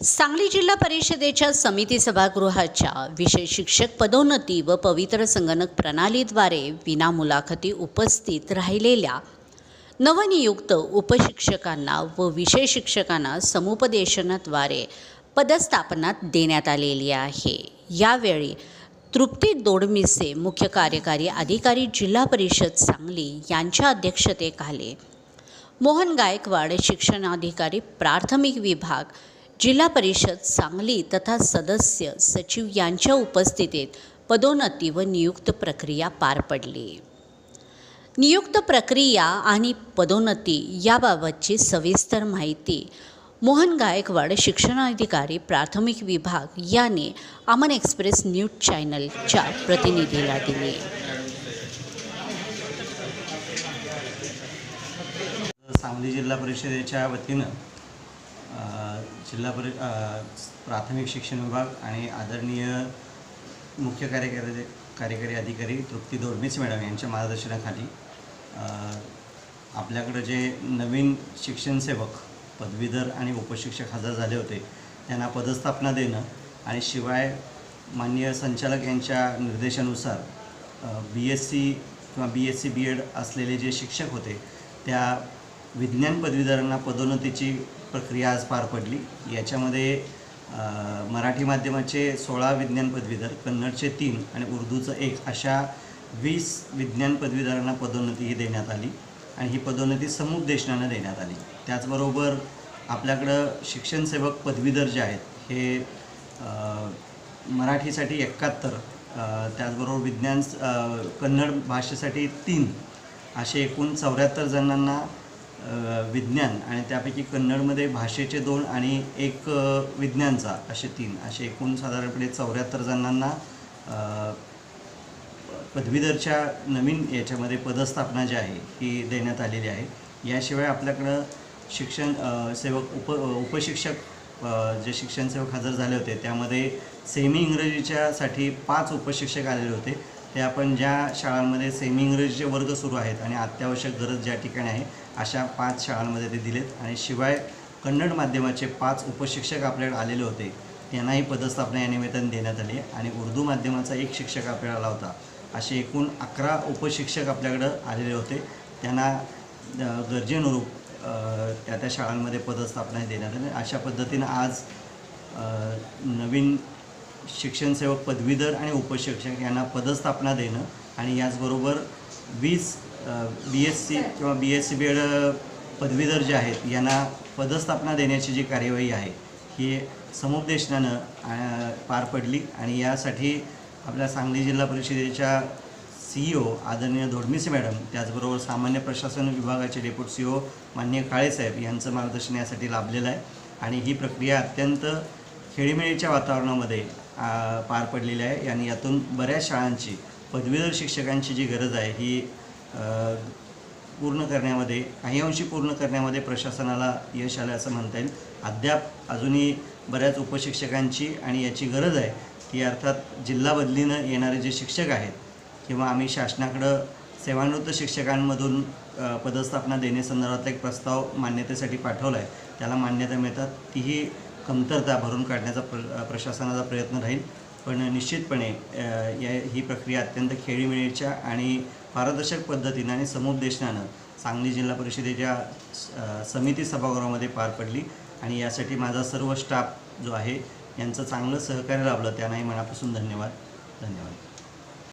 सांगली जिल्हा परिषदेच्या समिती सभागृहाच्या विषय शिक्षक पदोन्नती व पवित्र संगणक प्रणालीद्वारे विना मुलाखती उपस्थित राहिलेल्या नवनियुक्त उपशिक्षकांना व विषय शिक्षकांना समुपदेशनाद्वारे पदस्थापनात देण्यात आलेली आहे. यावेळी तृप्ती दोडमिसे मुख्य कार्यकारी अधिकारी जिल्हा परिषद सांगली यांच्या अध्यक्षतेखाली मोहन गायकवाड शिक्षणाधिकारी प्राथमिक विभाग जिल्हा परिषद सांगली तथा सदस्य सचिव यांच्या उपस्थितीत पदोन्नती व नियुक्त प्रक्रिया पार पडली. नियुक्त प्रक्रिया आणि पदोन्नती याबाबतची सविस्तर माहिती मोहन गायकवाड शिक्षणाधिकारी प्राथमिक विभाग याने अमन एक्सप्रेस न्यूज चॅनलच्या प्रतिनिधीला दिली. सांगली जिल्हा परिषदेच्या वतीनं जिल्हा परि प्राथमिक शिक्षण विभाग आणि आदरणीय मुख्य कार्यकारी कार्यकारी अधिकारी तृप्ती दोडमीस मॅडम यांच्या मार्गदर्शनाखाली आपल्याकडं जे नवीन शिक्षणसेवक पदवीधर आणि उपशिक्षक हजर झाले होते त्यांना पदस्थापना देणं आणि शिवाय माननीय संचालक यांच्या निर्देशानुसार बी एस सी किंवा B S C B Ed असलेले जे शिक्षक होते त्या विज्ञान पदवीधरांना पदोन्नतीची प्रक्रिया आज पार पडली. याच्यामध्ये मराठी माध्यमाचे सोळा विज्ञान पदवीधर कन्नडचे तीन आणि उर्दूचं एक अशा वीस विज्ञान पदवीधरांना पदोन्नती ही देण्यात आली आणि ही पदोन्नती समुपदेशनानं देण्यात आली. त्याचबरोबर आपल्याकडं शिक्षणसेवक पदवीधर जे आहेत हे मराठीसाठी एकाहत्तर त्याचबरोबर विज्ञान कन्नड भाषेसाठी तीन असे एकूण चौऱ्याहत्तर जणांना विज्ञान आणि त्यापैकी कन्नडमध्ये भाषेचे दोन आणि एक विज्ञानचा असे तीन असे एकूण साधारणपणे चौऱ्याहत्तर जणांना पदवीधरच्या नवीन याच्यामध्ये पदस्थापना जी आहे ही देण्यात आलेली आहे. याशिवाय आपल्याकडं शिक्षण सेवक उप उपशिक्षक जे शिक्षण सेवक हजर झाले होते त्यामध्ये सेमी इंग्रजीच्यासाठी पाच उपशिक्षक आलेले होते. ते आपण ज्या शाळांमध्ये सेमी इंग्रजीचे वर्ग सुरू आहेत आणि अत्यावश्यक गरज ज्या ठिकाणी आहे अशा पाच शाळांमध्ये ते दिलेत. आणि शिवाय कन्नड माध्यमाचे पाच उपशिक्षक आपल्याकडे आलेले होते त्यांनाही पदस्थापना या निमित्ताने देण्यात आली आणि उर्दू माध्यमाचा एक शिक्षक आपल्याला आला होता. असे एकूण अकरा उपशिक्षक आपल्याकडं आलेले होते. त्यांना गरजेनुरूप त्या त्या शाळांमध्ये पदस्थापना देण्यात आली. अशा पद्धतीनं आज नवीन शिक्षणसेवक पदवीधर आणि उपशिक्षक यांना पदस्थापना देणं आणि याचबरोबर वीस बी एस सी किंवा B S C B Ed पदवीधर जे आहेत यांना पदस्थापना देण्याची जी कार्यवाही आहे ही समुपदेशनानं पार पडली आणि यासाठी आपल्या सांगली जिल्हा परिषदेच्या सी ओ आदरणीय धोडमिसे मॅडम त्याचबरोबर सामान्य प्रशासन विभागाचे डेप्युटी सी ओ मान्य काळेसाहेब यांचं मार्गदर्शन यासाठी लाभलेलं आहे. आणि ही प्रक्रिया अत्यंत खेळीमेळीच्या वातावरणामध्ये पार पडलेली आहे. आणि यातून बऱ्याच शाळांची पदवीधर शिक्षकांची जी गरज आहे ही पूर्ण करण्यामध्ये काही अंशी पूर्ण करण्यामध्ये प्रशासनाला यश आलं असं म्हणता येईल. अद्याप अजूनही बऱ्याच उपशिक्षकांची आणि याची गरज आहे ती अर्थात जिल्हा बदलीनं येणारे जे शिक्षक आहेत किंवा आम्ही शासनाकडं सेवानिवृत्त शिक्षकांमधून पदस्थापना देण्यासंदर्भातला एक प्रस्ताव मान्यतेसाठी पाठवला आहे त्याला मान्यता मिळतात. तीही कमतरता भरून काढण्याचा प्र प्रशासनाचा प्रयत्न राहील. पण निश्चितपणे या ही प्रक्रिया अत्यंत खेळीमेळीच्या आणि पारदर्शक पद्धतीनं आणि समुपदेशनानं सांगली जिल्हा परिषदेच्या समिती सभागृहामध्ये पार पडली. आणि यासाठी माझा सर्व स्टाफ जो आहे यांचं चांगलं सहकार्य लाभलं. त्यांनाही मनापासून धन्यवाद. धन्यवाद.